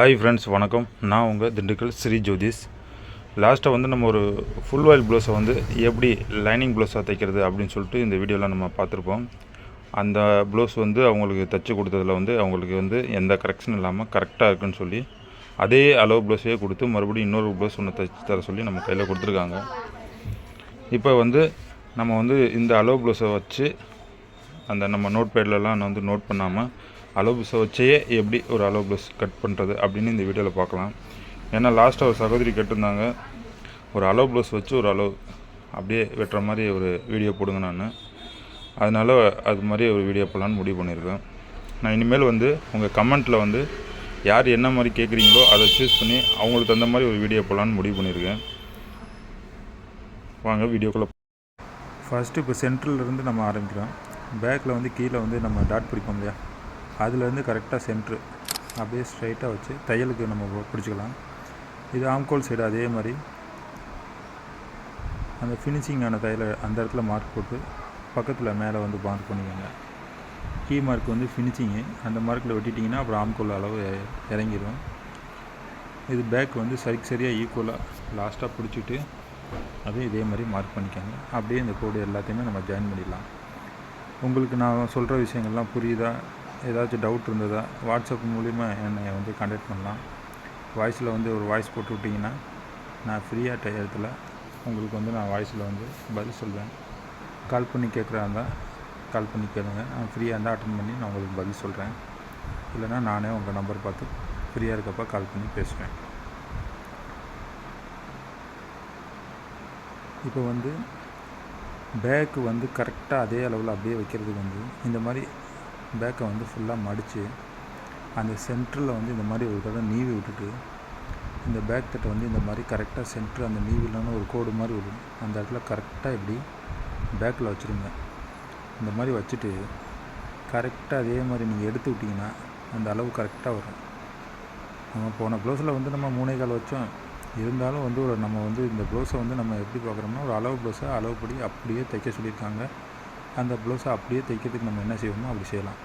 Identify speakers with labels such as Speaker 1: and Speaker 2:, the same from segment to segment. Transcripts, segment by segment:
Speaker 1: Hi friends வணக்கம். நான் உங்கள் திண்டுக்கல் ஸ்ரீ ஜோதிஷ் லாஸ்ட்டாக வந்து நம்ம ஒரு ஃபுல் ஆயில் ப்ளவுஸை வந்து எப்படி லைனிங் ப்ளவுஸாக தைக்கிறது அப்படின்னு சொல்லிட்டு இந்த வீடியோவில் நம்ம பார்த்துருப்போம். அந்த ப்ளவுஸ் வந்து அவங்களுக்கு தைச்சி கொடுத்ததில் வந்து அவங்களுக்கு வந்து எந்த கரெக்ஷன் இல்லாமல் கரெக்டாக இருக்குன்னு சொல்லி அதே அளவு ப்ளவுஸையே கொடுத்து மறுபடியும் இன்னொரு ப்ளவுஸ் ஒன்று தைச்சி தர சொல்லி நம்ம கையில் கொடுத்துருக்காங்க. இப்போ வந்து நம்ம வந்து இந்த அளவு ப்ளவுஸை வச்சு அந்த நம்ம நோட் பேட்லலாம் வந்து நோட் பண்ணாமல் அலோ ப்ளவுஸை வச்சே எப்படி ஒரு அலோ ப்ளஸ் கட் பண்ணுறது அப்படின்னு இந்த வீடியோவில் பார்க்கலாம். ஏன்னா லாஸ்ட்டாக ஒரு சகோதரி கட்டிருந்தாங்க ஒரு அலோ ப்ளவுஸ் வச்சு ஒரு அலோ அப்படியே வெட்டுற மாதிரி ஒரு வீடியோ போடுங்க நான். அதனால் அது மாதிரி ஒரு வீடியோ போடலான்னு முடிவு பண்ணியிருக்கேன். நான் இனிமேல் வந்து உங்கள் கமெண்ட்டில் வந்து யார் என்ன மாதிரி கேட்குறீங்களோ அதை சூஸ் பண்ணி அவங்களுக்கு தகுந்த மாதிரி ஒரு வீடியோ போடலான்னு முடிவு பண்ணியிருக்கேன். வாங்க வீடியோக்குள்ளே ஃபஸ்ட்டு இப்போ சென்ட்ரல்லேருந்து நம்ம ஆரம்பிக்கிறோம். பேக்கில் வந்து கீழே வந்து நம்ம டாட் பிடிப்போம் இல்லையா? அதுலேருந்து கரெக்டாக சென்ட்ரு அப்படியே ஸ்ட்ரைட்டாக வச்சு தையலுக்கு நம்ம பிடிச்சிக்கலாம். இது ஆம்கோல் சைடு அதே மாதிரி. அந்த ஃபினிஷிங்கான தையலை அந்த இடத்துல மார்க் போட்டு பக்கத்தில் மேலே வந்து மார்க் பண்ணிக்கோங்க. கீ மார்க் வந்து ஃபினிஷிங்கு அந்த மார்க்கில் வெட்டிட்டிங்கன்னா அப்புறம் ஆம்கோல் அளவு இறங்கிடும் இது பேக் வந்து சரிக்கு சரியாக ஈக்குவலாக லாஸ்ட்டாக பிடிச்சிட்டு அதே இதே மாதிரி மார்க் பண்ணிக்கோங்க. அப்படியே இந்த கோடு எல்லாத்தையுமே நம்ம ஜாயின் பண்ணிடலாம். உங்களுக்கு நான் சொல்கிற விஷயங்கள்லாம் புரியுதா? ஏதாச்சும் டவுட் இருந்ததா வாட்ஸ்அப் மூலிமா என்னை வந்து கான்டாக்ட் பண்ணலாம். வாய்ஸில் வந்து ஒரு வாய்ஸ் போட்டு விட்டிங்கன்னா நான் ஃப்ரீயாக டயத்தில் உங்களுக்கு வந்து நான் வாய்ஸில் வந்து பதில் சொல்வேன். கால் பண்ணி கேட்குறா இருந்தால் கால் பண்ணி கேளுங்க. நான் ஃப்ரீயாக இருந்தால் அட்டன் பண்ணி நான் உங்களுக்கு பதில் சொல்கிறேன் இல்லைன்னா நானே உங்கள் நம்பர் பார்த்து ஃப்ரீயாக இருக்கப்போ கால் பண்ணி பேசுவேன். இப்போ வந்து பேக்கு வந்து கரெக்டாக அதே அளவில் அப்படியே வைக்கிறதுக்கு வந்து இந்த மாதிரி பேக்கை வந்து ஃபுல்லாக மடித்து அந்த சென்டரில் வந்து இந்த மாதிரி ஒரு தடவை நீவி விட்டுட்டு இந்த பேக் தட்டை வந்து இந்த மாதிரி கரெக்டாக சென்டர் அந்த நீவிலான ஒரு கோடு மாதிரி விடும் அந்த இடத்துல கரெக்டாக இப்படி பேக்கில் வச்சுருங்க. இந்த மாதிரி வச்சுட்டு கரெக்டாக அதே மாதிரி நீங்கள் எடுத்து விட்டிங்கன்னா அந்த அளவு கரெக்டாக வரும். நம்ம போன ப்ளவுஸில் வந்து நம்ம மூணே கால் வச்சோம். இருந்தாலும் வந்து ஒரு நம்ம வந்து இந்த ப்ளவுஸை வந்து நம்ம எப்படி பார்க்குறோம்னா ஒரு அளவு ப்ளவுஸை அளவுப்படி அப்படியே தைக்க சொல்லியிருக்காங்க. அந்த ப்ளவுஸை அப்படியே தைக்கிறதுக்கு நம்ம என்ன செய்வோமோ அப்படி செய்யலாம்.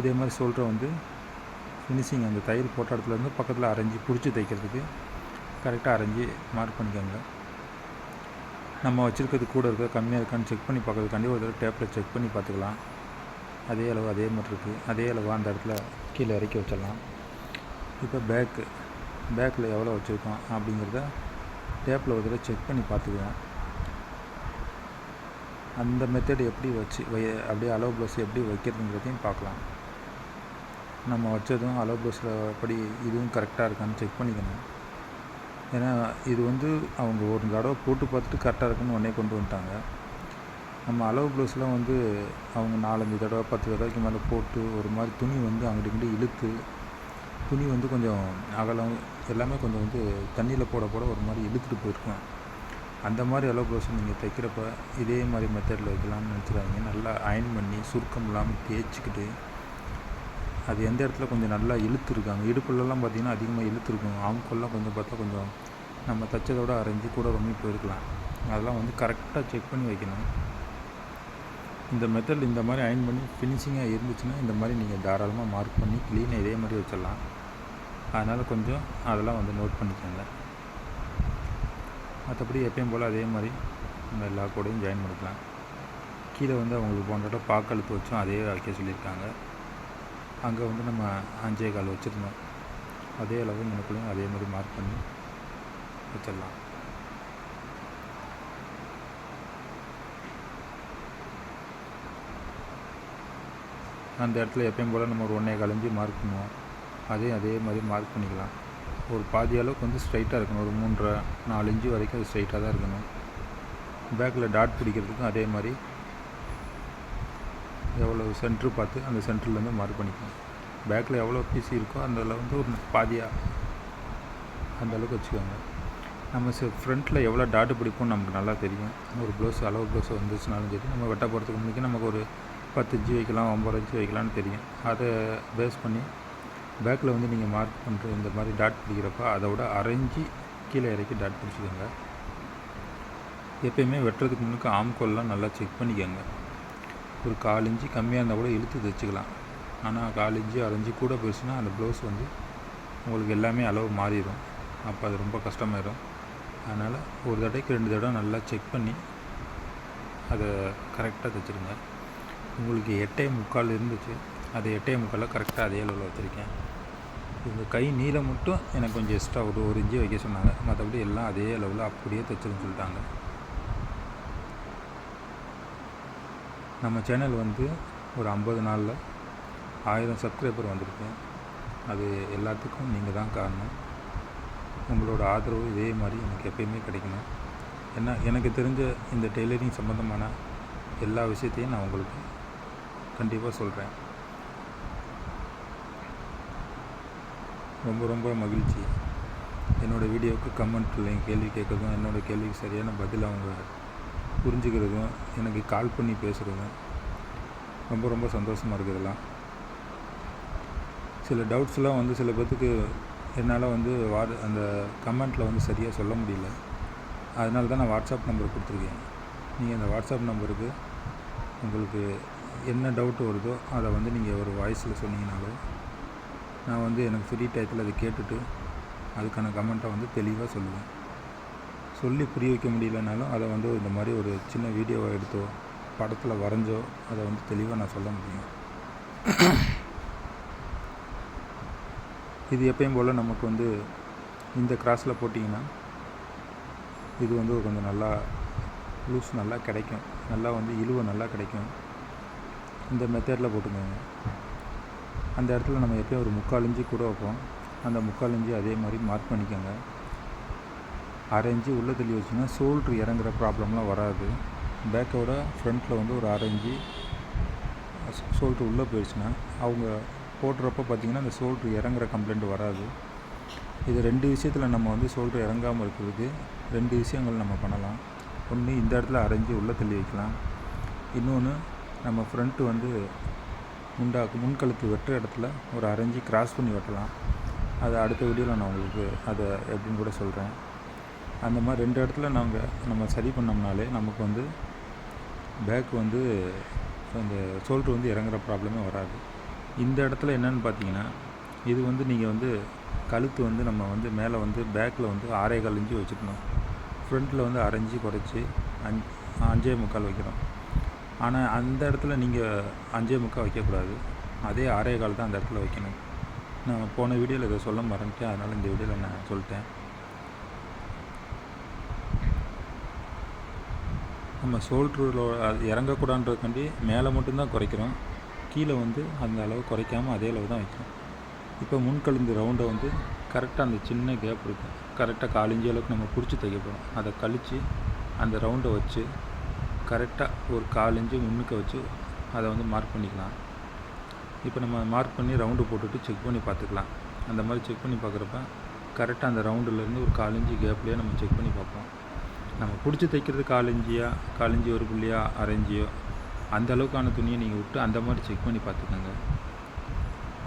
Speaker 1: இதே மாதிரி சொல்கிற வந்து ஃபினிஷிங் அந்த தையல் போட்ட இடத்துலேருந்து பக்கத்தில் அரைஞ்சி பிடிச்சி தைக்கிறதுக்கு கரெக்டாக அரைஞ்சி மார்க் பண்ணிக்கோங்க. நம்ம வச்சுருக்கிறது கூட இருக்கா கம்மியாக இருக்கான்னு செக் பண்ணி பார்க்கறதுக்காண்டி ஒரு தடவை டேப்பில் செக் பண்ணி பார்த்துக்கலாம். அதே அளவு அதே மாதிரி இருக்குது அதே அளவு அந்த இடத்துல கீழே இறக்கி வச்சிடலாம். இப்போ பேக்கு பேக்கில் எவ்வளோ வச்சுருக்கோம் அப்படிங்கிறத டேப்பில் ஒரு தடவை செக் பண்ணி பார்த்துக்குவோம் அந்த மெத்தட் எப்படி வச்சு வை அப்படியே அலோ ப்ளவுஸ் எப்படி வைக்கிறதுங்கிறதையும் பார்க்கலாம். நம்ம வச்சதும் அலோ ப்ளவுஸில் எப்படி இதுவும் கரெக்டாக இருக்கான்னு செக் பண்ணிக்கணும். ஏன்னா இது வந்து அவங்க ஒரு தடவை போட்டு பார்த்துட்டு கரெக்டாக இருக்குன்னு உடனே கொண்டு வந்துட்டாங்க. நம்ம அளவு ப்ளவுஸ்லாம் வந்து அவங்க நாலஞ்சு தடவை பத்து தடவைக்கு மேலே போட்டு ஒரு மாதிரி துணி வந்து அங்கிட்டு இங்கிட்டு இழுத்து துணி வந்து கொஞ்சம் அகலம் எல்லாமே கொஞ்சம் வந்து தண்ணியில் போட போட ஒரு மாதிரி இழுத்துட்டு போயிருக்கும். அந்த மாதிரி எல்லோ ப்ளவுஸ் நீங்கள் தைக்கிறப்ப இதே மாதிரி மெத்தடில் வைக்கலாம்னு நினச்சிடாதீங்க நல்லா அயன் பண்ணி சுருக்கம் இல்லாமல் தேய்ச்சிக்கிட்டு அது எந்த இடத்துல கொஞ்சம் நல்லா இழுத்துருக்காங்க இடுப்புலலாம் பார்த்திங்கன்னா அதிகமாக இழுத்துருக்கும் ஆம்கொல்லாம் கொஞ்சம் பார்த்தா கொஞ்சம் நம்ம தைச்சதோட அரைஞ்சி கூட ரொம்ப போயிருக்கலாம். அதெல்லாம் வந்து கரெக்டாக செக் பண்ணி வைக்கணும். இந்த மெத்தட் இந்த மாதிரி அயன் பண்ணி ஃபினிஷிங்காக இருந்துச்சுன்னா இந்த மாதிரி நீங்கள் தாராளமாக மார்க் பண்ணி க்ளீனாக இதே மாதிரி வச்சிடலாம். அதனால் கொஞ்சம் அதெல்லாம் வந்து நோட் பண்ணிக்கோங்க. மற்றபடி எப்பயும் போல் அதே மாதிரி நம்ம எல்லா கூடையும் ஜாயின் பண்ணிக்கலாம். கீழே வந்து அவங்களுக்கு போன்ற பாக்கழுத்து வச்சும் அதே வைக்க சொல்லியிருக்காங்க. அங்கே வந்து நம்ம அஞ்சே கால் வச்சுருந்தோம். அதே அளவு எனக்குள்ளேயும் அதே மாதிரி மார்க் பண்ணி வச்சிடலாம். அந்த இடத்துல எப்பயும் போல் நம்ம ஒரு ஒன்றே கலைஞ்சி மார்க் பண்ணுவோம். அதையும் அதே மாதிரி மார்க் பண்ணிக்கலாம். ஒரு பாதி அளவுக்கு வந்து ஸ்ட்ரைட்டாக இருக்கணும். ஒரு மூன்றரை நாலு இன்ச்சு வரைக்கும் அது ஸ்ட்ரைட்டாக தான் இருக்கணும். பேக்கில் டாட் பிடிக்கிறதுக்கும் அதே மாதிரி எவ்வளோ சென்ட்ரு பார்த்து அந்த சென்டர்லேருந்து மார்க் பண்ணிக்கணும். பேக்கில் எவ்வளோ பிசி இருக்கோ அந்த வந்து ஒரு பாதியாக அந்த அளவுக்கு வச்சுக்கோங்க. நம்ம ஃப்ரண்ட்டில் எவ்வளோ டாட்டு பிடிப்போம்னு நமக்கு நல்லா தெரியும். ஒரு ப்ளவுஸ் அளவு ப்ளவுஸ் வந்துச்சுனாலும் சரி நம்ம வெட்ட போகிறதுக்கு முன்னாடி நமக்கு ஒரு பத்து இன்ச்சு வைக்கலாம் ஒம்பது இன்ச்சு வைக்கலாம்னு தெரியும். அதை பேஸ் பண்ணி பேக்கில் வந்து நீங்கள் மார்க் பண்ணுற இந்த மாதிரி டாட் பிடிக்கிறப்ப அதை விட அரைஞ்சி கீழே இறக்கி டாட் பிடிச்சிக்கோங்க. எப்பயுமே வெட்டுறதுக்கு முன்னுக்கு ஆம்கோல்லாம் நல்லா செக் பண்ணிக்கோங்க. ஒரு கால் இஞ்சி கம்மியாக இருந்தால் கூட இழுத்து தைச்சிக்கலாம். ஆனால் கால் இஞ்சி அரைஞ்சி கூட போயிடுச்சுன்னா அந்த ப்ளவுஸ் வந்து உங்களுக்கு எல்லாமே அளவு மாறிடும். அப்போ அது ரொம்ப கஷ்டமாயிடும் அதனால் ஒரு தடவைக்கு ரெண்டு தடவை நல்லா செக் பண்ணி அதை கரெக்டாக தைச்சிருங்க உங்களுக்கு எட்டே முக்கால் இருந்துச்சு. அது எட்டே முக்காலில் கரெக்டாக அதே அளவில் வச்சுருக்கேன். இந்த கை நீளம் மட்டும் எனக்கு கொஞ்சம் எக்ஸ்ட்ரா ஒரு ஒரு இன்ச்சு வைக்க சொன்னாங்க. மற்றபடி எல்லாம் அதே அளவில் அப்படியே தைச்சிருன்னு சொல்லிட்டாங்க. நம்ம சேனல் வந்து ஒரு ஐம்பது நாளில் ஆயிரம் சப்ஸ்கிரைபர் வந்திருக்கேன் அது எல்லாத்துக்கும் நீங்கள் தான் காரணம். உங்களோட ஆதரவு இதே மாதிரி எனக்கு எப்பயுமே கிடைக்கணும். ஏன்னா எனக்கு தெரிஞ்ச இந்த டெய்லரிங் சம்மந்தமான எல்லா விஷயத்தையும் நான் உங்களுக்கு கண்டிப்பாக சொல்கிறேன் ரொம்ப ரொம்ப மகிழ்ச்சி. என்னோடய வீடியோவுக்கு கமெண்ட்டில் கேள்வி கேட்குறதும் என்னோடய கேள்விக்கு சரியான பதில் அவங்க புரிஞ்சுக்கிறதும் எனக்கு கால் பண்ணி பேசுகிறதும் ரொம்ப ரொம்ப சந்தோஷமாக இருக்குது இதெல்லாம். சில டவுட்ஸ்லாம் வந்து சில பேர்த்துக்கு என்னால் வந்து வா அந்த கமெண்ட்டில் வந்து சரியாக சொல்ல முடியல. அதனால தான் நான் வாட்ஸ்அப் நம்பர் கொடுத்துருக்கேன். நீங்கள் அந்த வாட்ஸ்அப் நம்பருக்கு உங்களுக்கு என்ன டவுட் வருதோ அதை வந்து நீங்கள் ஒரு வாய்ஸில் சொன்னீங்கனாலும் நான் வந்து எனக்கு ஃப்ரீ டயத்தில் அதை கேட்டுட்டு அதுக்கான கமெண்ட்டை வந்து தெளிவாக சொல்லுவேன். சொல்லி புரிய வைக்க முடியலனாலும் அதை வந்து இந்த மாதிரி ஒரு சின்ன வீடியோவை எடுத்தோ படத்தில் வரைஞ்சோ அதை வந்து தெளிவாக நான் சொல்ல முடியும். இது எப்பயும் போல் நமக்கு வந்து இந்த கிராஸில் போட்டிங்கன்னா இது வந்து கொஞ்சம் நல்லா லூஸ் நல்லா கிடைக்கும். நல்லா வந்து இழுவை நல்லா கிடைக்கும். இந்த மெத்தடில் போட்டுக்கோங்க. அந்த இடத்துல நம்ம எப்பயும் ஒரு முக்கால் இஞ்சி கூட வைப்போம். அந்த முக்கால் இஞ்சி அதே மாதிரி மார்க் பண்ணிக்கோங்க. அரை இஞ்சி உள்ளே தள்ளி வச்சிங்கன்னா ஷோல்ட்ரு இறங்குற ப்ராப்ளம்லாம் வராது. பேக்கோட ஃப்ரண்ட்டில் வந்து ஒரு அரை இஞ்சி ஷோல்ட்ரு உள்ளே போயிடுச்சுன்னா அவங்க போடுறப்ப பார்த்திங்கன்னா அந்த ஷோல்ட்ரு இறங்குற கம்ப்ளைண்ட் வராது. இது ரெண்டு விஷயத்தில் நம்ம வந்து ஷோல்ட்ரு இறங்காமல் இருக்கிறதுக்கு ரெண்டு விஷயங்கள் நம்ம பண்ணலாம். ஒன்று இந்த இடத்துல அரைஞ்சி உள்ளே தள்ளி வைக்கலாம். இன்னொன்று நம்ம ஃப்ரண்ட்டு வந்து முண்டாக்கு முன்கழுத்து வெட்டுற இடத்துல ஒரு அரைஞ்சி கிராஸ் பண்ணி வெட்டலாம். அதை அடுத்த வீடியோவில் நான் உங்களுக்கு அதை எப்படின்னு கூட சொல்கிறேன் அந்த மாதிரி ரெண்டு இடத்துல நாங்கள் நம்ம சரி பண்ணோம்னாலே நமக்கு வந்து பேக் வந்து அந்த சோல்ட்ரு வந்து இறங்குற ப்ராப்ளமே வராது. இந்த இடத்துல என்னென்னு பார்த்தீங்கன்னா இது வந்து நீங்கள் வந்து கழுத்து வந்து நம்ம வந்து மேலே வந்து பேக்கில் வந்து ஆறே கால் வச்சுக்கணும். ஃப்ரண்ட்டில் வந்து அரைஞ்சி குறைச்சி அஞ்சு அஞ்சே முக்கால் வைக்கிறோம் ஆனால் அந்த இடத்துல நீங்கள் அஞ்சே முக்கால் வைக்கக்கூடாது. அதே ஆறே கால் தான் அந்த இடத்துல வைக்கணும். நான் போன வீடியோவில் இதை சொல்ல மறந்துட்டேன். அதனால் இந்த வீடியோவில் நான் சொல்லிட்டேன். நம்ம ஷோல்ட்ரில் அது இறங்கக்கூடாதுன்றதுக்காண்டி மேலே மட்டும்தான் குறைக்கிறோம். கீழே வந்து அந்த அளவு குறைக்காமல் அதே அளவு தான் வைக்கிறோம். இப்போ முன்கழுந்து ரவுண்டை வந்து கரெக்டாக அந்த சின்ன கேப் இருக்குது கரெக்டாக காலிஞ்சி அளவுக்கு நம்ம பிடிச்சி தைக்க போகிறோம் அதை கழித்து அந்த ரவுண்டை வச்சு கரெக்டாக ஒரு காலிஞ்சு முன்னுக்க வச்சு அதை வந்து மார்க் பண்ணிக்கலாம். இப்போ நம்ம மார்க் பண்ணி ரவுண்டு போட்டுட்டு செக் பண்ணி பார்த்துக்கலாம். அந்த மாதிரி செக் பண்ணி பார்க்குறப்ப கரெக்டாக அந்த ரவுண்டுலேருந்து ஒரு காலிஞ்சி கேப்லேயே நம்ம செக் பண்ணி பார்ப்போம். நம்ம பிடிச்சி தைக்கிறது காலிஞ்சியா காலிஞ்சி ஒரு புள்ளியா அரைஞ்சியோ அந்த அளவுக்கான துணியை நீங்கள் விட்டு அந்த மாதிரி செக் பண்ணி பார்த்துக்கோங்க.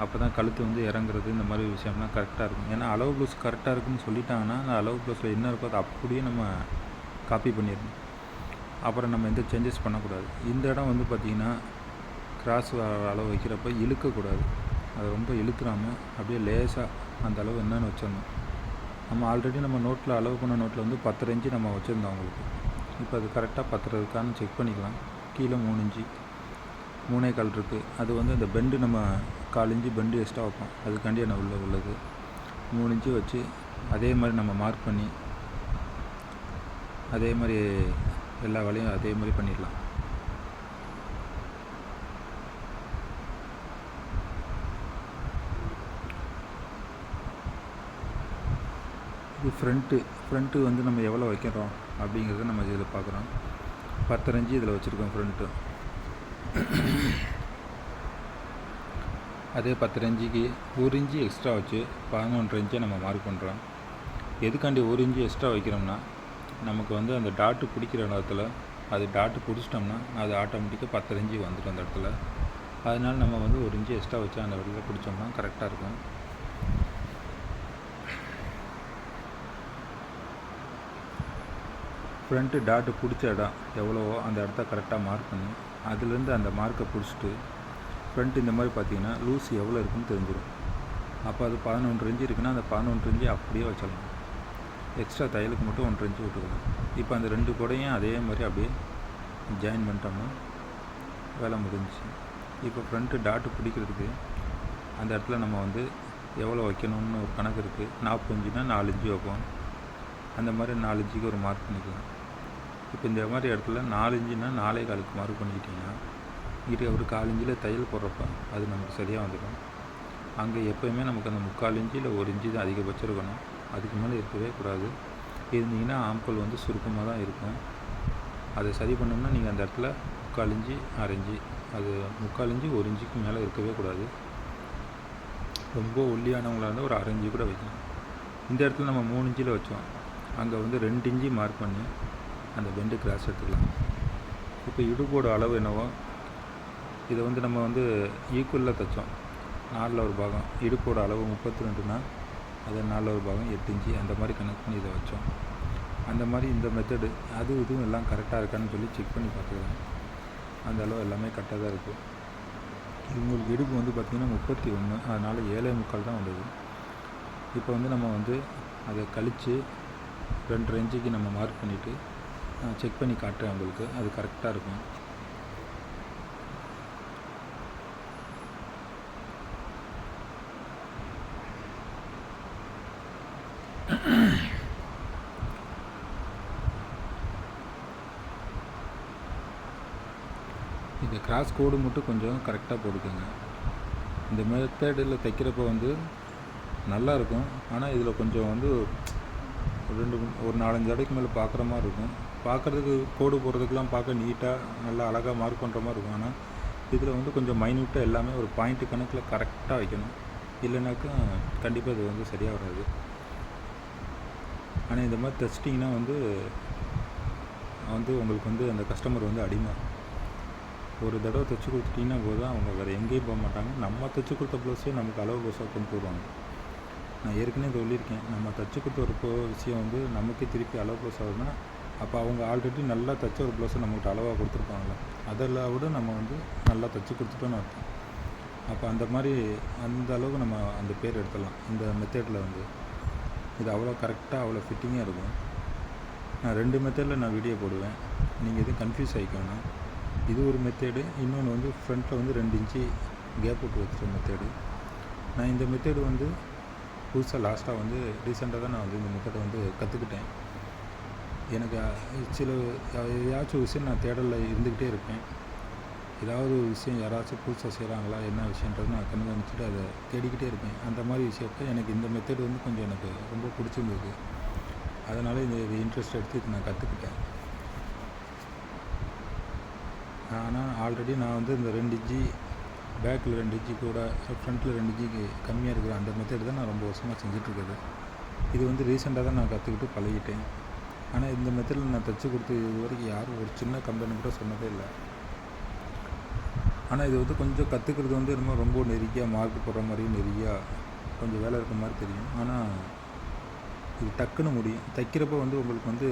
Speaker 1: அப்போ தான் கழுத்து வந்து இறங்குறது இந்த மாதிரி விஷயம்லாம் கரெக்டாக இருக்கும். ஏன்னா அளவு ப்ளவுஸ் கரெக்டாக இருக்குன்னு சொல்லிட்டாங்கன்னா அந்த அளவு ப்ளவுஸில் என்ன இருக்கோ அதை அப்படியே நம்ம காப்பி பண்ணிடணும். அப்புறம் நம்ம எந்த சேஞ்சஸ் பண்ணக்கூடாது. இந்த இடம் வந்து பார்த்திங்கன்னா கிராஸ் அளவு வைக்கிறப்ப இழுக்கக்கூடாது. அதை ரொம்ப இழுத்துறாமல் அப்படியே லேசாக அந்த அளவு என்னென்னு வச்சிடணும். நம்ம ஆல்ரெடி நம்ம நோட்டில் அளவு பண்ண நோட்டில் வந்து பத்தரை இன்ச்சு நம்ம வச்சுருந்தோம் அவங்களுக்கு. இப்போ அது கரெக்டாக பத்தரை இருக்கான்னு செக் பண்ணிக்கலாம். கீழே மூணு இன்ச்சு மூணே கால் இருக்குது அது வந்து அந்த பெண்டு நம்ம கால் இன்ச்சு பெண்டு எக்ஸ்ட்ரா வைப்போம். அதுக்காண்டி என்ன உள்ள உள்ளது. மூணு இன்ச்சு வச்சு அதே மாதிரி நம்ம மார்க் பண்ணி அதே மாதிரி எல்லா வேலையும் அதே மாதிரி பண்ணிடலாம். இது ஃப்ரண்ட்டு ஃப்ரண்ட்டு வந்து நம்ம எவ்வளோ வைக்கிறோம் அப்படிங்கிறத நம்ம இதில் பார்க்குறோம். பத்தரை இதில் வச்சுருக்கோம் ஃப்ரண்ட்டு அதே பத்தரை ஒரு இன்ச்சு எக்ஸ்ட்ரா வச்சு பதினொன்றரை இன்ச்சை நம்ம மார்க் பண்ணுறோம் எதுக்காண்டி ஒரு இன்ச்சு எக்ஸ்ட்ரா வைக்கிறோம்னா நமக்கு வந்து அந்த டாட்டு பிடிக்கிற இடத்துல அது டாட்டு பிடிச்சிட்டோம்னா அது ஆட்டோமேட்டிக்காக பத்து இஞ்சி வந்துடும் அந்த இடத்துல. அதனால நம்ம வந்து ஒரு இன்ச்சு எக்ஸ்ட்ரா வச்சு அந்த இடத்துல பிடிச்சோம்னா கரெக்டாக இருக்கும். ஃப்ரண்ட்டு டாட்டு பிடிச்ச இடம் எவ்வளவோ அந்த இடத்த கரெக்டாக மார்க் பண்ணி அதுலேருந்து அந்த மார்க்கை பிடிச்சிட்டு ஃப்ரண்ட் இந்த மாதிரி பார்த்தீங்கன்னா லூஸ் எவ்வளோ இருக்குன்னு தெரிஞ்சிடும். அப்போ அது பதினொன்று இன்ச்சு இருக்குன்னா அந்த பதினொன்று இன்ச்சு அப்படியே வச்சிடலாம். எக்ஸ்ட்ரா தையலுக்கு மட்டும் ஒன்று இன்ச்சு விட்டுக்கலாம் இப்போ அந்த ரெண்டு கூடையும் அதே மாதிரி அப்படியே ஜாயின் பண்ணிட்டோம்னா வேலை முடிஞ்சிச்சு. இப்போ ஃப்ரண்ட்டு டாட்டு பிடிக்கிறதுக்கு அந்த இடத்துல நம்ம வந்து எவ்வளோ வைக்கணும்னு ஒரு கணக்கு இருக்குது நாற்பத்தஞ்சுனா நாலு வைப்போம். அந்த மாதிரி நாலு ஒரு மார்க் பண்ணிக்கலாம். இப்போ இந்த மாதிரி இடத்துல நாலு இன்ச்சுனா நாலே காலுக்கு மார்க் பண்ணிக்கிட்டிங்கன்னா இங்கே ஒரு கால் தையல் போடுறப்ப அது நமக்கு சரியாக வந்துடும். அங்கே எப்போயுமே நமக்கு அந்த முக்கால் இன்ச்சு இல்லை ஒரு இன்ச்சு தான் அதிகபட்சம் இருக்கணும். அதுக்கு மேலே இருக்கவே கூடாது. இருந்தீங்கன்னா ஆம்பல் வந்து சுருக்கமாக தான் இருக்கும். அதை சரி பண்ணோம்னா நீங்கள் அந்த இடத்துல முக்கால் இஞ்சி அரை அது முக்கால் இஞ்சி ஒரு இஞ்சிக்கு மேலே இருக்கவே கூடாது. ரொம்ப ஒல்லியானவங்களாக இருந்தால் ஒரு அரை கூட வைக்கலாம். இந்த இடத்துல நம்ம மூணு இஞ்சியில் வச்சோம். அங்கே வந்து ரெண்டு இஞ்சி மார்க் பண்ணி அந்த பெண்டு கிராஸ் எடுத்துக்கலாம். இப்போ இடுப்போட அளவு என்னவோ இதை வந்து நம்ம வந்து ஈக்குவலில் தைச்சோம். நாலில் ஒரு பாகம். இடுப்போட அளவு முப்பத்தி ரெண்டுனா அதை நாலு ஒரு பாகம் எட்டு இன்ச்சு அந்த மாதிரி கனெக்ட் பண்ணி இதை வச்சோம். அந்த மாதிரி இந்த மெத்தடு அது இதுவும் எல்லாம் கரெக்டாக இருக்கான்னு சொல்லி செக் பண்ணி பார்த்துக்கிறேன். அந்த அளவு எல்லாமே கரெக்டாக தான் இருக்கும் இவங்களுக்கு இடுப்பு வந்து பார்த்திங்கன்னா முப்பத்தி ஒன்று அதனால் ஏழே முக்கால் தான் வந்தது. இப்போ வந்து நம்ம வந்து அதை கழித்து ரெண்டு இன்ச்சுக்கு நம்ம மார்க் பண்ணிவிட்டு செக் பண்ணி காட்டுறேன் உங்களுக்கு. அது கரெக்டாக இருக்கும். இந்த கிராஸ் கோடு மட்டும் கொஞ்சம் கரெக்டாக போட்டுக்கோங்க. இந்த மெத்தடில் தைக்கிறப்ப வந்து நல்லா இருக்கும். ஆனால் இதில் கொஞ்சம் வந்து ரெண்டு ஒரு நாலஞ்சு அடைக்கு மேலே பார்க்குற மாதிரி இருக்கும். பார்க்குறதுக்கு கோடு போடுறதுக்கெலாம் பார்க்க நீட்டாக நல்லா அழகாக மார்க் பண்ணுற மாதிரி இருக்கும். ஆனால் இதில் வந்து கொஞ்சம் மைன்யூட்டாக எல்லாமே ஒரு பாயிண்ட் கணக்கில் கரெக்டாக வைக்கணும். இல்லைனாக்கா கண்டிப்பாக இது வந்து சரியாக வராது. ஆனால் இந்த மாதிரி தைச்சிட்டிங்கன்னா வந்து வந்து உங்களுக்கு வந்து அந்த கஸ்டமர் வந்து அடிமை. ஒரு தடவை தைச்சி கொடுத்துட்டிங்கன்னா போதும். அவங்க வேறு எங்கேயும் போக மாட்டாங்க. நம்ம தைச்சி கொடுத்த ப்ளவுஸே நமக்கு அளவு ப்ளவுஸாக கொண்டு வருவாங்க நான் ஏற்கனவே சொல்லியிருக்கேன். நம்ம தைச்சி கொடுத்த ஒரு விஷயம் வந்து நமக்கே திருப்பி அளவு ப்ளவுஸ் ஆகுதுன்னா அப்போ அவங்க ஆல்ரெடி நல்லா தைச்ச ஒரு ப்ளவுஸை நம்மகிட்ட அளவாக கொடுத்துருப்பாங்களே அதெல்லாம் விட நம்ம வந்து நல்லா தைச்சி கொடுத்துட்டோன்னு அர்த்தம். அப்போ அந்த மாதிரி அந்த அளவுக்கு நம்ம அந்த பேர் எடுத்துடலாம். இந்த மெத்தேடில் வந்து. இது அவ்வளோ கரெக்டாக அவ்வளோ ஃபிட்டிங்காக இருக்கும். நான் ரெண்டு மெத்தேடில் நான் வீடியோ போடுவேன். நீங்கள் எதுவும் கன்ஃபியூஸ் ஆகிக்கணும் இது ஒரு மெத்தேடு இன்னொன்று வந்து ஃப்ரண்ட்டில் வந்து ரெண்டு இன்ச்சு கேப் விட்டு வச்சுட்ட மெத்தேடு நான் இந்த மெத்தேடு வந்து புதுசாக லாஸ்ட்டாக வந்து ரீசெண்டாக தான் நான் வந்து இந்த மெத்தடை வந்து கற்றுக்கிட்டேன் எனக்கு சில ஏதாச்சும் விஷயம் நான் தேடலில் இருந்துக்கிட்டே இருப்பேன். ஏதாவது ஒரு விஷயம் யாராச்சும் புதுசாக செய்கிறாங்களா என்ன விஷயன்றது நான் கண்காணிச்சுட்டு அதை தேடிக்கிட்டே இருப்பேன். அந்த மாதிரி விஷயத்த எனக்கு இந்த மெத்தட் வந்து கொஞ்சம் எனக்கு ரொம்ப பிடிச்சிருந்தது. அதனால் இந்த இது இன்ட்ரெஸ்ட் எடுத்து இதை நான் கற்றுக்கிட்டேன் ஆனால் ஆல்ரெடி நான் வந்து இந்த ரெண்டு ஜி பேக்கில் ரெண்டு ஜி கூட ஃப்ரண்ட்டில் ரெண்டு ஜி கம்மியாக இருக்கிற அந்த மெத்தட் தான் நான் ரொம்ப வருஷமாக செஞ்சிட்ருக்குது. இது வந்து ரீசெண்டாக தான் நான் கற்றுக்கிட்டு பழகிட்டேன். ஆனால் இந்த மெத்தடில் நான் தைச்சி கொடுத்து இது வரைக்கும் யாரும் ஒரு சின்ன கம்பெனி கூட சொன்னதே இல்லை. ஆனால் இது வந்து கொஞ்சம் கற்றுக்கிறது வந்து என்னமோ ரொம்ப நெருக்கியாக மார்க் போடுற மாதிரி நெருக்கியாக கொஞ்சம் வேலை இருக்கிற மாதிரி தெரியும். ஆனால் இது டக்குன்னு முடியும். தைக்கிறப்ப வந்து உங்களுக்கு வந்து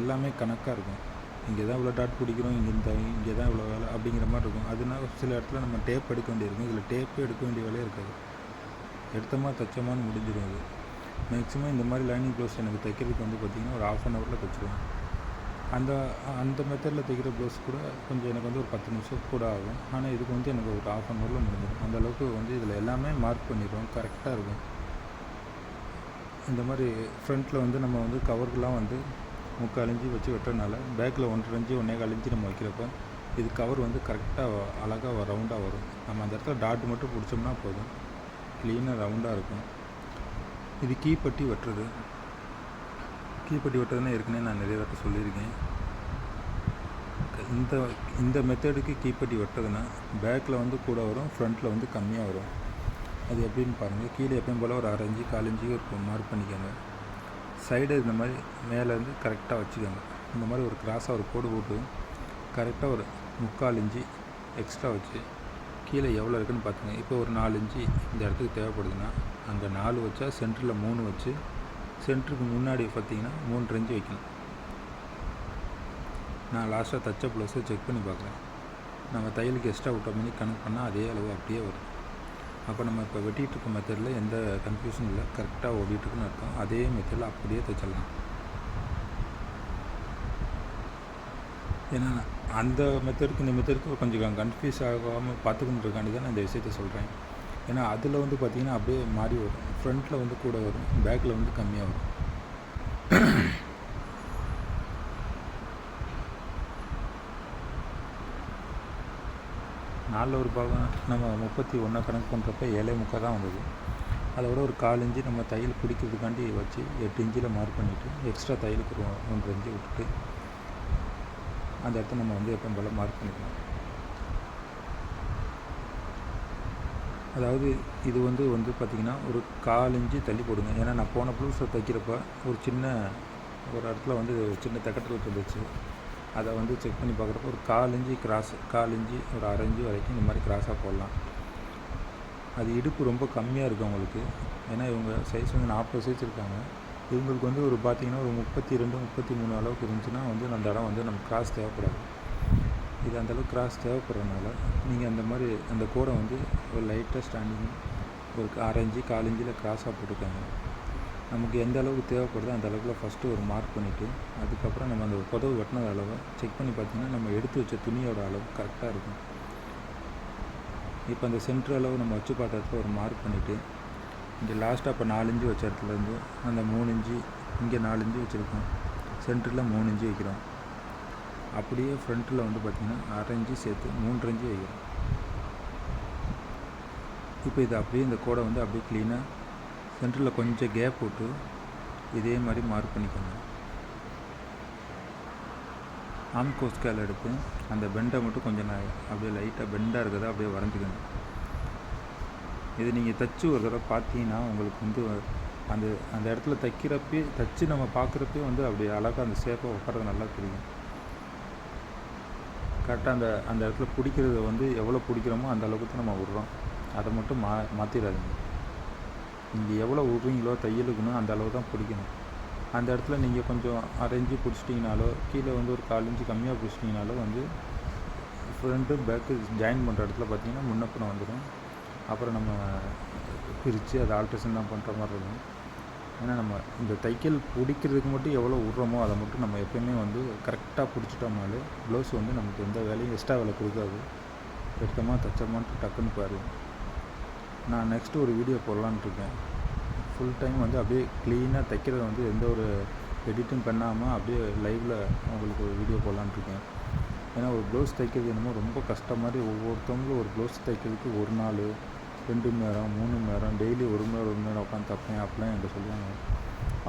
Speaker 1: எல்லாமே கணக்காக இருக்கும். இங்கே தான் இவ்வளோ டாட் பிடிக்கிறோம் இங்கே இந்த இங்கே தான் இவ்வளோ வேலை அப்படிங்கிற மாதிரி இருக்கும். அதனால சில இடத்துல நம்ம டேப் எடுக்க வேண்டியிருக்கும். இதில் டேப்பே எடுக்க வேண்டிய வேலையே இருக்காது. எடுத்தோமா தைச்சோமான்னு முடிஞ்சிடும் அது. மேக்ஸிமம் இந்த மாதிரி லைனிங் ப்ளவுஸ் எனக்கு தைக்கிறதுக்கு வந்து பார்த்திங்கன்னா ஒரு ஆஃப் அன் ஹவரில் தைச்சிருவேன். அந்த அந்த மெத்தடில் தைக்கிற ப்ளவுஸ் கூட கொஞ்சம் எனக்கு வந்து ஒரு பத்து நிமிஷம் கூட ஆகும். ஆனால் இதுக்கு வந்து எனக்கு ஒரு ஆஃப் அன் ஹவரில் முடிஞ்சிடும். அந்தளவுக்கு வந்து இதில் எல்லாமே மார்க் பண்ணிடுவோம் கரெக்டாக இருக்கும். இந்த மாதிரி ஃப்ரண்ட்டில் வந்து நம்ம வந்து கவருக்கெலாம் வந்து முக்கால் இஞ்சி வச்சு வெட்டுறதுனால பேக்கில் ஒன்றரை இஞ்சி ஒன்றே கால் இஞ்சி நம்ம வைக்கிறப்ப இது கவர் வந்து கரெக்டாக அழகாக ரவுண்டாக வரும். நம்ம அந்த இடத்துல டாட் மட்டும் பிடிச்சோம்னா போதும். க்ளீனாக ரவுண்டாக இருக்கும். இது கீப்பட்டி வெட்டுறது. கீப்பட்டி வெட்டுறதுனா ஏற்கனவே நான் நிறைய இடத்த சொல்லியிருக்கேன். இந்த இந்த மெத்தடுக்கு கீப்பட்டி வெட்டுறதுன்னா பேக்கில் வந்து கூட வரும் ஃப்ரண்ட்டில் வந்து கம்மியாக வரும். அது எப்படின்னு பாருங்கள் கீழே எப்பயும் போல் ஒரு அரைஞ்சி காலஞ்சி ஒரு மார்க் பண்ணிக்கோங்க. சைடு இந்த மாதிரி மேலேருந்து கரெக்டாக வச்சுக்கோங்க. இந்த மாதிரி ஒரு கிராஸாக ஒரு கோடு போட்டு கரெக்டாக ஒரு முக்கால் இஞ்சி எக்ஸ்ட்ரா வச்சு கீழே எவ்வளோ இருக்குன்னு பார்த்துங்க. இப்போ ஒரு நாலு இன்ச்சு இந்த இடத்துக்கு தேவைப்படுதுன்னா அங்கே நாலு வச்சா சென்டரில் மூணு வச்சு சென்டருக்கு முன்னாடி பார்த்தீங்கன்னா மூணு இஞ்சி வைக்கணும். நான் லாஸ்ட்டாக தச்ச ப்ளவுஸை செக் பண்ணி பார்க்குறேன். நம்ம தையலுக்கு எக்ஸ்ட்ரா விட்ட பண்ணி கணக்கு பண்ணால் அதே அளவு அப்படியே வரும். அப்போ நம்ம இப்போ வெட்டிகிட்டு இருக்க மெத்தடில் எந்த கன்ஃபியூஷன் இல்லை. கரெக்டாக ஓடிட்டுருக்குன்னு அர்த்தம். அதே மெத்தடில் அப்படியே தைச்சிடலாம். ஏன்னா அந்த மெத்தடுக்கு இந்த மெத்தடுக்கு கொஞ்சம் கன்ஃபியூஸ் ஆகாமல் பார்த்துக்கணுன்றக்காண்டி தான் நான் இந்த விஷயத்த சொல்கிறேன் ஏன்னா அதில் வந்து பார்த்திங்கன்னா அப்படியே மாறி வரும். ஃப்ரண்ட்டில் வந்து கூட வரும். பேக்கில் வந்து கம்மியாக வரும். நாலில் ஒரு பாகம் நம்ம முப்பத்தி ஒன்றா கணக்கு பண்ணுறப்ப ஏழே முக்கால் தான் வந்தது. அதோட ஒரு கால் இஞ்சி நம்ம தையல் பிடிக்கிறதுக்காண்டி வச்சு எட்டு இஞ்சியில் மார்க் பண்ணிவிட்டு எக்ஸ்ட்ரா தையலுக்கு ஒரு ஒன்றரை இஞ்சி விட்டுட்டு அந்த இடத்த நம்ம வந்து எப்போ போல் மார்க் பண்ணிக்கலாம். அதாவது இது வந்து வந்து பார்த்திங்கன்னா ஒரு கால் இஞ்சி தள்ளி போடுங்க. ஏன்னா நான் போன ப்ளூஸை தைக்கிறப்ப ஒரு சின்ன ஒரு இடத்துல வந்து சின்ன தக்கட்டில் இருந்துச்சு அதை வந்து செக் பண்ணி பார்க்குறப்ப ஒரு கால் இஞ்சி கிராஸ் கால் இஞ்சி ஒரு அரைஞ்சி வரைக்கும் இந்த மாதிரி கிராஸாக போடலாம். அது இடுப்பு ரொம்ப கம்மியாக இருக்கும் அவங்களுக்கு. ஏன்னா இவங்க சைஸ் வந்து நாற்பது சைஸ் இருக்காங்க. இவங்களுக்கு வந்து ஒரு பார்த்திங்கன்னா ஒரு முப்பத்தி ரெண்டு முப்பத்தி மூணு அளவுக்கு இருந்துச்சுன்னா வந்து அந்த இடம் வந்து நமக்கு கிராஸ் தேவைப்படாது. இது அந்தளவுக்கு கிராஸ் தேவைப்படுறதுனால நீங்கள் அந்த மாதிரி அந்த கோடை வந்து ஒரு லைட்டாக ஸ்டாண்டிங் ஒரு அரை இன்ச்சு கிராஸாக போட்டுருக்காங்க நமக்கு எந்த அளவுக்கு தேவைப்படுதோ அந்த அளவுக்கு ஃபஸ்ட்டு ஒரு மார்க் பண்ணிவிட்டு அதுக்கப்புறம் நம்ம அந்த புதவு வெட்டினது அளவு செக் பண்ணி பார்த்தீங்கன்னா நம்ம எடுத்து வச்ச துணியோட அளவு கரெக்டாக இருக்கும். இப்போ அந்த சென்ட்ரு அளவு நம்ம வச்சு பார்த்த ஒரு மார்க் பண்ணிவிட்டு இங்கே லாஸ்ட்டாக இப்போ நாலஞ்சு வச்ச இடத்துலேருந்து அந்த மூணு இஞ்சி இங்கே நாலஞ்சு வச்சுருக்கோம். சென்டரில் மூணு இஞ்சி வைக்கிறோம். அப்படியே ஃப்ரண்ட்டில் வந்து பார்த்திங்கன்னா அரை இஞ்சி சேர்த்து மூன்று இஞ்சி வைக்கிறோம். இப்போ இது அப்படியே இந்த கோடை வந்து அப்படியே க்ளீனாக சென்டரில் கொஞ்சம் கேப் விட்டு இதே மாதிரி மார்க் பண்ணிக்கோங்க. ஆம்கோ ஸ்கேல் எடுத்து அந்த பெண்டை மட்டும் கொஞ்சம் நான் அப்படியே லைட்டாக பெண்டாக இருக்கிறத அப்படியே வரைஞ்சிக்கோங்க. இது நீங்கள் தைச்சி ஒரு தடவை பார்த்தீங்கன்னா உங்களுக்கு வந்து அந்த அந்த இடத்துல தைக்கிறப்பே தைச்சி நம்ம பார்க்குறப்பே வந்து அப்படி அழகாக அந்த ஷேப்பை உட்காரது நல்லா தெரியும். கரெக்டாக அந்த அந்த இடத்துல பிடிக்கிறத வந்து எவ்வளோ பிடிக்கிறோமோ அந்த அளவுக்கு தான் நம்ம விட்றோம். அதை மட்டும் மா மாற்றிடாதீங்க நீங்கள் எவ்வளோ விட்றீங்களோ தையலுக்குன்னு அந்த அளவு தான் பிடிக்கணும். அந்த இடத்துல நீங்கள் கொஞ்சம் அரைஞ்சி பிடிச்சிட்டிங்கனாலோ கீழே வந்து ஒரு கால் இன்ச்சு கம்மியாக பிடிச்சிட்டிங்கனாலோ வந்து ஃப்ரண்ட்டு பேக்கு ஜாயின் பண்ணுற இடத்துல பார்த்தீங்கன்னா முன்னப்புறம் வந்துடும். அப்புறம் நம்ம பிரித்து அதை ஆல்ட்ரேஷன் தான் பண்ணுற மாதிரி இருக்கும். ஏன்னா நம்ம இந்த தைக்கல் பிடிக்கிறதுக்கு மட்டும் எவ்வளோ விட்றோமோ அதை மட்டும் நம்ம எப்போயுமே வந்து கரெக்டாக பிடிச்சிட்டோம்னாலே ப்ளவுஸ் வந்து நமக்கு எந்த வேலையும் எக்ஸ்ட்ரா வேலை கொடுக்காது. எடுத்தோமா தச்சமான்ட்டு டக்குன்னு போயிடலாம் நான் நெக்ஸ்ட்டு ஒரு வீடியோ போடலான்ட்டு இருக்கேன். ஃபுல் டைம் வந்து அப்படியே க்ளீனாக தைக்கிறத வந்து எந்த ஒரு எடிட்டும் பண்ணாமல் அப்படியே லைவில் உங்களுக்கு ஒரு வீடியோ போடலான்ட்டு இருக்கேன். ஏன்னா ஒரு ப்ளவுஸ் தைக்கிறது என்னமோ ரொம்ப கஷ்டம் மாதிரி ஒவ்வொருத்தவங்களும் ஒரு ப்ளவுஸ் தைக்கிறதுக்கு ஒரு நாள் ரெண்டு மணி நேரம் மூணு மணி நேரம் டெய்லி ஒரு மணி நேரம் ஒரு மணி நேரம் உட்காந்து தைப்பேன் அப்படிலாம் என்கிட்ட சொல்லுவாங்க.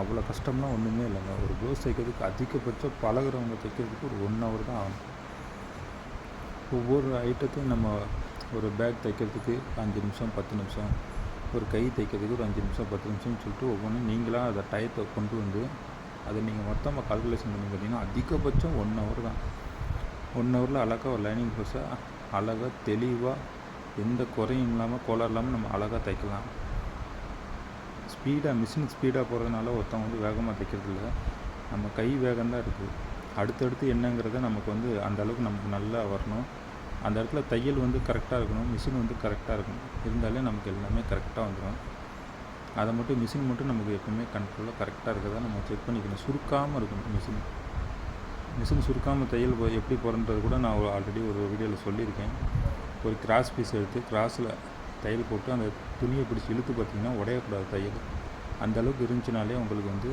Speaker 1: அவ்வளோ கஷ்டம்லாம் ஒன்றுமே இல்லைங்க. ஒரு ப்ளவுஸ் தைக்கிறதுக்கு அதிகபட்சம் பழகுறவங்க தைக்கிறதுக்கு ஒரு ஒன் ஹவர் தான் ஆகும். ஒவ்வொரு ஐட்டத்தையும் நம்ம ஒரு பேக் தைக்கிறதுக்கு அஞ்சு நிமிஷம் பத்து நிமிஷம் ஒரு கை தைக்கிறதுக்கு ஒரு அஞ்சு நிமிஷம் பத்து நிமிஷம்னு சொல்லிட்டு ஒவ்வொன்றும் நீங்களாக அதை டயத்தை கொண்டு வந்து அதை நீங்கள் மொத்தமாக கால்குலேஷன் பண்ணி பார்த்தீங்கன்னா அதிகபட்சம் ஒன் ஹவர் தான். ஒன் ஹவரில் அழகாக ஒரு லைனிங் ப்ளவுஸை அழகாக தெளிவாக எந்த குறையும் இல்லாமல் கோளாறு இல்லாமல் நம்ம அழகாக தைக்கலாம். ஸ்பீடாக மிஷின் ஸ்பீடாக போகிறதுனால ஒருத்தவங்க வந்து வேகமாக தைக்கிறது இல்லை. நம்ம கை வேகம் தான் இருக்குது அடுத்தடுத்து என்னங்கிறத நமக்கு வந்து அந்த அளவுக்கு நமக்கு நல்லா வரணும். அந்த இடத்துல தையல் வந்து கரெக்டாக இருக்கணும் மிஷின் வந்து கரெக்டாக இருக்கணும். இருந்தாலே நமக்கு எல்லாமே கரெக்டாக வந்துடும் அதை மட்டும் மிஷின் மட்டும் நமக்கு எப்பவுமே கண்ட்ரோலாக கரெக்டாக இருக்கிறதா நம்ம செக் பண்ணிக்கணும். சுருக்காமல் இருக்கணும் மிஷின் மிஷின் சுருக்காமல் தையல் போ- எப்படி போகிறன்றது கூட நான் ஆல்ரெடி ஒரு வீடியோவில் சொல்லியிருக்கேன். ஒரு கிராஸ் பீஸ் எடுத்து கிராஸில் தையல் போட்டு அந்த துணியை பிடிச்சி இழுத்து பார்த்தீங்கன்னா உடையக்கூடாது தையல். அந்த அளவுக்கு இருந்துச்சுனாலே உங்களுக்கு வந்து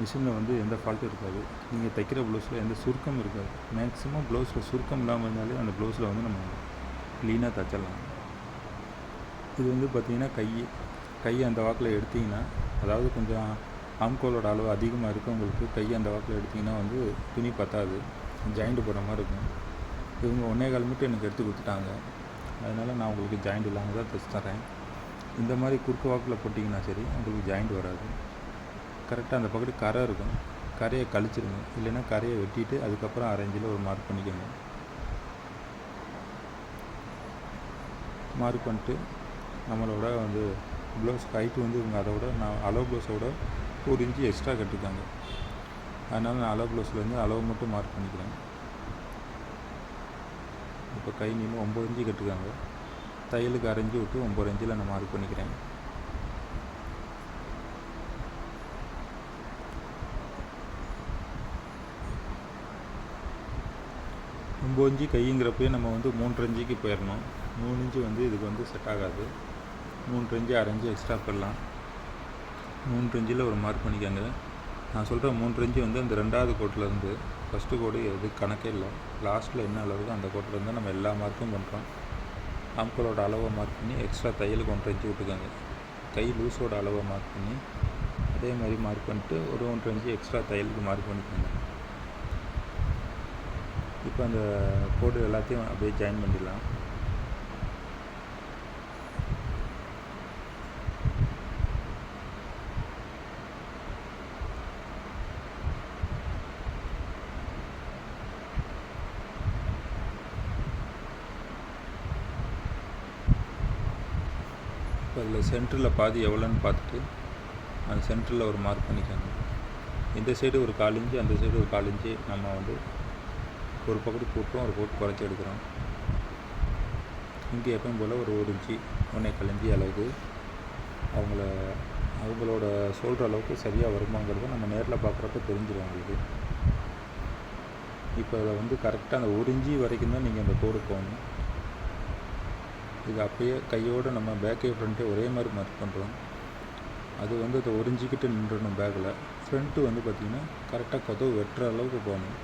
Speaker 1: மிஷினில் வந்து எந்த ஃபால்ட்டும் இருக்காது. நீங்கள் தைக்கிற ப்ளவுஸில் எந்த சுருக்கம் இருக்காது. மேக்ஸிமம் ப்ளவுஸில் சுருக்கம் இல்லாமல் இருந்தாலே அந்த ப்ளவுஸில் வந்து நம்ம க்ளீனாக தைச்சிடலாம். இது வந்து பார்த்திங்கன்னா கை கை அந்த வாக்கில் எடுத்திங்கன்னா அதாவது கொஞ்சம் ஆம்கோலோட அளவு அதிகமாக இருக்கவங்களுக்கு கை அந்த வாக்கில் எடுத்திங்கன்னா வந்து துணி பத்தாது. ஜாயிண்ட் போடுற மாதிரி இருக்கும். இவங்க ஒன்றே கால் மட்டும் எனக்கு எடுத்து கொடுத்துட்டாங்க. அதனால் நான் உங்களுக்கு ஜாயிண்ட் இல்லாமல் தான் தைச்சு தரேன் இந்த மாதிரி குறுக்கு வாக்கில் போட்டிங்கன்னா சரி உங்களுக்கு ஜாயிண்ட் வராது. கரெக்டாக அந்த பக்கத்து கரை இருக்கும். கரையை கழிச்சிருங்க. இல்லைன்னா கரையை வெட்டிட்டு அதுக்கப்புறம் அரேஞ்சில் ஒரு மார்க் பண்ணிக்கோங்க. மார்க் பண்ணிட்டு நம்மளோட வந்து ப்ளவுஸ் ஹைட்டு வந்து இவங்க அதை விட நான் அளவு ப்ளவுஸோட ஒரு இன்ச்சு எக்ஸ்ட்ரா கட்டிருக்காங்க அதனால் நான் அளவு ப்ளவுஸ்லேருந்து அளவு மட்டும் மார்க் பண்ணிக்கிறேன். இப்போ கை நீளம் ஒம்பது இன்ச்சு கட்டிருக்காங்க தையலுக்கு அரைஞ்சி விட்டு ஒம்பது இன்ச்சில் நான் மார்க் பண்ணிக்கிறேன். ஒம்பது இன்ச்சு கைங்கிறப்பயே நம்ம வந்து மூன்று இஞ்சிக்கு போயிடணும் மூணு இஞ்சி வந்து இதுக்கு வந்து செட் ஆகாது. மூன்று இஞ்சி அரை இன்ச்சு எக்ஸ்ட்ரா போடலாம். மூன்று இஞ்சியில் ஒரு மார்க் பண்ணிக்கோங்க. நான் சொல்கிற மூன்று இஞ்சி வந்து அந்த ரெண்டாவது கோட்டிலேருந்து ஃபஸ்ட்டு கோடு எது கணக்கே இல்லை. லாஸ்ட்டில் என்ன அளவுக்கு அந்த கோட்டிலேருந்து நம்ம எல்லா மார்க்கும் பண்ணுறோம் ஆம்கோலோட அளவை மார்க் பண்ணி எக்ஸ்ட்ரா தையலுக்கு ஒன்றரை இஞ்சி விட்டுக்கோங்க. கை லூஸோட அளவை மார்க் பண்ணி அதே மாதிரி மார்க் பண்ணிட்டு ஒரு ஒன்றரை இஞ்சி எக்ஸ்ட்ரா தையலுக்கு மார்க் பண்ணிக்கோங்க. இப்போ அந்த கோடு எல்லாத்தையும் அப்படியே ஜாயின் பண்ணிடலாம். இப்போ அதில் சென்டரில் பாதி எவ்வளோன்னு பார்த்துட்டு அந்த சென்டரில் ஒரு மார்க் பண்ணிக்கோங்க. இந்த சைடு ஒரு கால் இன்ச்சு அந்த சைடு ஒரு கால் இன்ச்சு. நம்ம வந்து ஒரு பக்கத்து கூட்டம் ஒரு போட்டு குறைச்சி எடுக்கிறோம். இங்கே எப்பவும் போல் ஒரு ஒரு இன்ச்சு ஒன்றே கலஞ்சி அளவுக்கு அவங்கள அவங்களோட சொல்கிற அளவுக்கு சரியாக வருமாங்கிறத நம்ம நேரில் பார்க்குறப்ப தெரிஞ்சிடும் அவங்களுக்கு. இப்போ அதை வந்து கரெக்டாக அந்த ஒரு இன்ச்சி வரைக்கும் தான் நீங்கள் அந்த கோடு போகணும். இது அப்பயே கையோடு நம்ம பேக்கே ஃப்ரண்ட்டே ஒரே மாதிரி மார்க் பண்ணுறோம் அது வந்து அதை உறிஞ்சிக்கிட்டு நின்றுடணும் பேக்கில் ஃப்ரண்ட்டு வந்து பார்த்திங்கன்னா கரெக்டாக கதவு வெட்டுற அளவுக்கு போகணும்.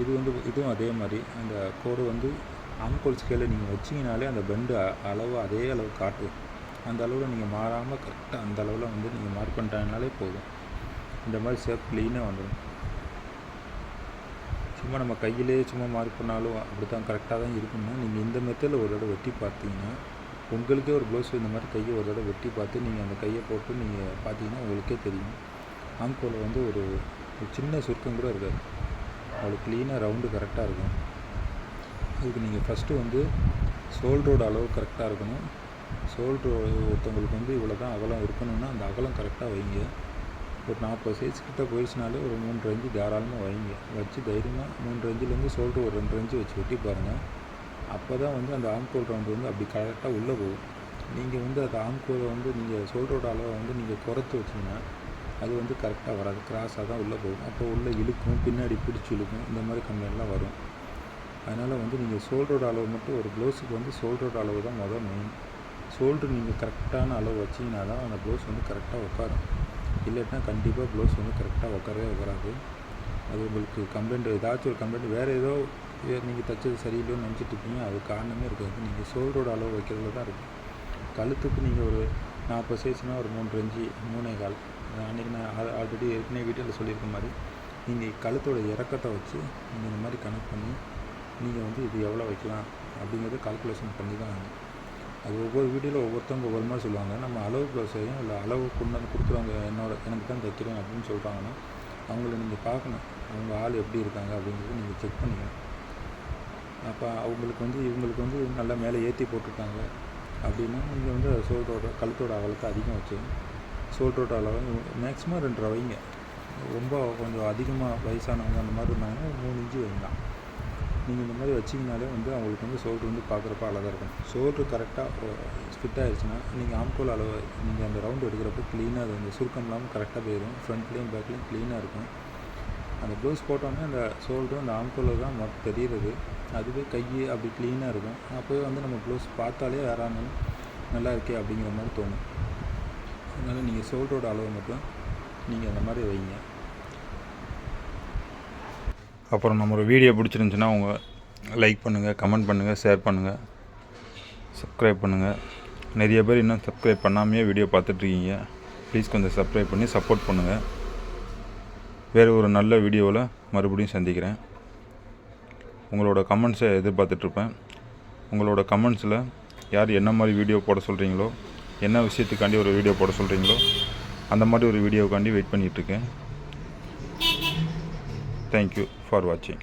Speaker 1: இது வந்து இதுவும் அதே மாதிரி. அந்த கோடு வந்து ஆம்கோல் ஸ்கேலில் நீங்கள் வச்சிங்கனாலே அந்த பெண்டு அளவு அதே அளவு காட்டும் அந்த அளவில் நீங்கள் மாறாமல் கரெக்டாக அந்த அளவில் வந்து நீங்கள் மார்க் பண்ணிட்டாங்கனாலே போதும். இந்த மாதிரி ஷேப் க்ளீனாக வந்துடும் சும்மா நம்ம கையிலே சும்மா மார்க் பண்ணாலும் அப்படி தான் கரெக்டாக தான் இருக்குன்னா நீங்கள் இந்த மெத்தடில் ஒரு தடவை வெட்டி பார்த்தீங்கன்னா உங்களுக்கே ஒரு ப்ளவுஸ் இந்த மாதிரி கையை ஒரு தடவை வெட்டி பார்த்து நீங்கள் அந்த கையை போட்டு நீங்கள் பார்த்தீங்கன்னா உங்களுக்கே தெரியும். ஆம்கோலில் வந்து ஒரு ஒரு சின்ன சுருக்கம் கூட இருக்காது. அவ்வளோ க்ளீனாக ரவுண்டு கரெக்டாக இருக்கும் அதுக்கு நீங்கள் ஃபஸ்ட்டு வந்து ஷோல்டரோட அளவு கரெக்டாக இருக்கணும். ஷோல்ட்ரு ஒருத்தவங்களுக்கு வந்து இவ்வளோ தான் அகலம் இருக்கணும்னா அந்த அகலம் கரெக்டாக வைங்க. ஒரு நாற்பது சைஸ் கிட்ட போயிடுச்சுனாலே ஒரு மூன்று இன்ச்சு தாராளமாக வைங்க. வச்சு தைரியமாக மூன்று இன்ச்சிலேருந்து ஷோல்டர் ஒரு ரெண்டு இன்ச்சு வச்சு வெட்டி பாருங்கள் அப்போ தான் வந்து அந்த ஆம்கோல் ரவுண்டு வந்து அப்படி கரெக்டாக உள்ளே போகும். நீங்கள் வந்து அந்த ஆம்கோலை வந்து நீங்கள் ஷோல்டரோட அளவை வந்து நீங்கள் குறைத்து வச்சிங்கன்னா அது வந்து கரெக்டாக வராது. கிராஸாக தான் உள்ளே போகும். அப்போ உள்ளே இழுக்கும் பின்னாடி பிடிச்சி இழுக்கும் இந்த மாதிரி கம்ப்ளைண்ட்லாம் வரும். அதனால் வந்து நீங்கள் ஷோல்டரோட அளவு மட்டும் ஒரு ப்ளவுஸுக்கு வந்து ஷோல்டரோட அளவு தான் மொதல் மெயின் ஷோல்டர் நீங்கள் கரெக்டான அளவு வச்சிங்கன்னா தான் அந்த ப்ளவுஸ் வந்து கரெக்டாக உட்காரும். இல்லாட்டினா கண்டிப்பாக ப்ளவுஸ் வந்து கரெக்டாக உட்காரவே உட்காராது. அது உங்களுக்கு கம்ப்ளைண்ட் ஏதாச்சும் ஒரு கம்ப்ளைண்ட் வேறு ஏதோ நீங்கள் தைச்சது சரியில்லைன்னு நினச்சிட்டு இருக்கீங்க அது காரணமே இருக்காது. நீங்கள் ஷோல்டரோட அளவு வைக்கிறதுல தான் இருக்குது கழுத்துக்கு நீங்கள் ஒரு நாற்பது சைஸ்னால் ஒரு மூன்று இன்ச்சு மூணே கால். அன்றைக்கி நான் ஆல்ரெடி ஏற்கனவே வீட்டில் சொல்லியிருக்க மாதிரி நீங்கள் கழுத்தோட இறக்கத்தை வச்சு நீங்கள் இந்த மாதிரி கனெக்ட் பண்ணி நீங்கள் வந்து இது எவ்வளோ வைக்கலாம் அப்படிங்கிறத கால்குலேஷன் பண்ணி தான் அது ஒவ்வொரு வீடியோவில் ஒவ்வொருத்தவங்க ஒவ்வொரு மாதிரி சொல்லுவாங்க. நம்ம அளவு ப்ளவுஸையும் இல்லை அளவு கொண்டு வந்து கொடுத்துருவாங்க என்னோட எனக்கு தான் தைக்கிறேன் அப்படின்னு சொல்கிறாங்கன்னா அவங்கள நீங்கள் பார்க்கணும். அவங்க ஆள் எப்படி இருக்காங்க அப்படிங்கிறத நீங்கள் செக் பண்ணிக்கணும். அப்போ அவங்களுக்கு வந்து இவங்களுக்கு வந்து நல்லா மேலே ஏற்றி போட்டிருக்காங்க அப்படின்னா நீங்கள் வந்து சோதோட கழுத்தோட அகலத்தை அதிகம் வச்சு ஷோல்டரோட அளவு மேக்ஸிமம் ரெண்டு வைங்க ரொம்ப கொஞ்சம் அதிகமாக வயசானவங்க அந்த மாதிரி இருந்தாங்கன்னா மூணு இன்ச்சு வைங்க. நீங்கள் இந்த மாதிரி வச்சிங்கனாலே வந்து அவங்களுக்கு வந்து ஷோல்ட்ரு வந்து பார்க்குறப்ப அழகாக இருக்கும். ஷோல்ட்ரு கரெக்டாக ஃபிட் ஆகிடுச்சுன்னா நீங்கள் ஆம்கோல் அளவு நீங்கள் அந்த ரவுண்டு எடுக்கிறப்ப க்ளீனாக அது அந்த சுருக்கம் இல்லாமல் கரெக்டாக போயிடும். ஃப்ரண்ட்லேயும் பேக்லேயும் க்ளீனாக இருக்கும். அந்த ப்ளவுஸ் போட்டோன்னே அந்த ஷோல்டரும் அந்த ஆம்கோலில் தான் மொத்தம் தெரியுறது. அதுவே கை அப்படி க்ளீனாக இருக்கும். அப்போவே வந்து நம்ம ப்ளவுஸ் பார்த்தாலே யாராலும் நல்லா இருக்கே அப்படிங்கிற மாதிரி தோணும். அதனால் நீங்கள் சோல்டரோட அளவு மட்டும் நீங்கள் அந்த மாதிரி வைங்க. அப்புறம் நம்ம ஒரு வீடியோ பிடிச்சிருந்துச்சுன்னா அவங்க லைக் பண்ணுங்கள் கமெண்ட் பண்ணுங்கள் ஷேர் பண்ணுங்கள் சப்ஸ்கிரைப் பண்ணுங்கள் நிறைய பேர் இன்னும் சப்ஸ்கிரைப் பண்ணாமையே வீடியோ பார்த்துட்ருக்கீங்க. ப்ளீஸ் கொஞ்சம் சப்ஸ்கிரைப் பண்ணி சப்போர்ட் பண்ணுங்கள் வேறு ஒரு நல்ல வீடியோவில் மறுபடியும் சந்திக்கிறேன். உங்களோட கமெண்ட்ஸை எதிர்பார்த்துட்ருப்பேன். உங்களோட கமெண்ட்ஸில் யார் என்ன மாதிரி வீடியோ போட சொல்கிறீங்களோ என்ன விஷயத்துக்காண்டி ஒரு வீடியோ போட சொல்கிறீங்களோ அந்த மாதிரி ஒரு வீடியோக்காண்டி வெயிட் பண்ணிகிட்ருக்கேன் தேங்க்யூ ஃபார் வாட்சிங்